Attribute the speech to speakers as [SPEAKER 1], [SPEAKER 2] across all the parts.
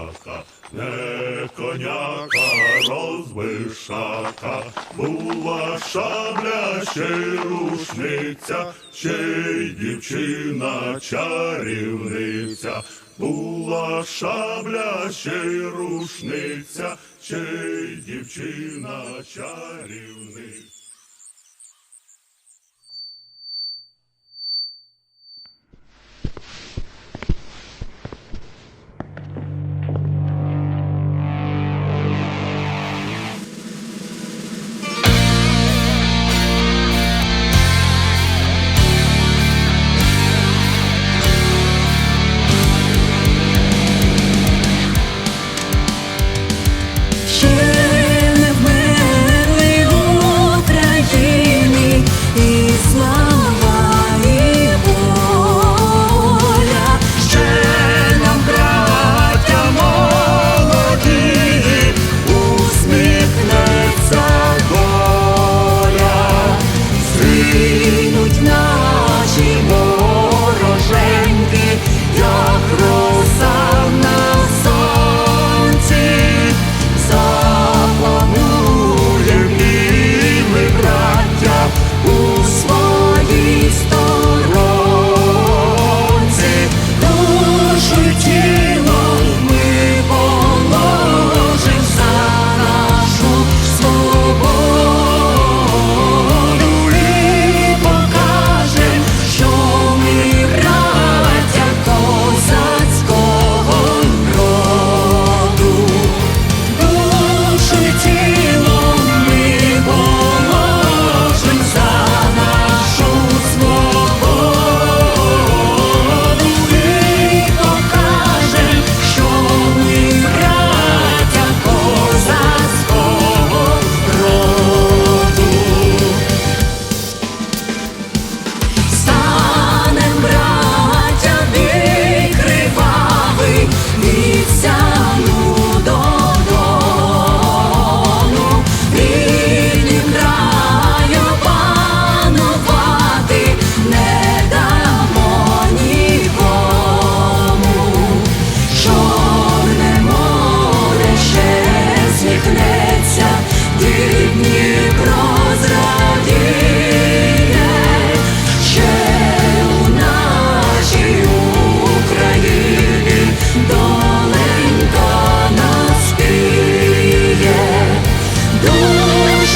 [SPEAKER 1] коняка, не коняка, розбишака, була шабля ще рушниця, ще дівчина чарівниця, була шабля ще рушниця, ще дівчина чарівниця.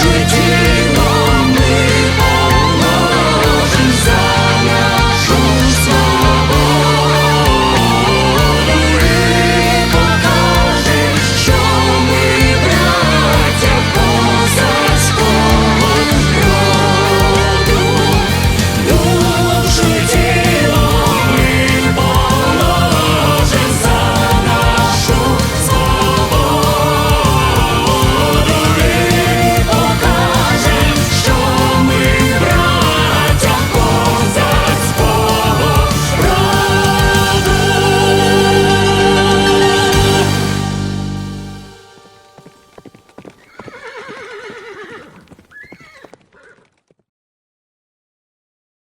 [SPEAKER 1] Sweet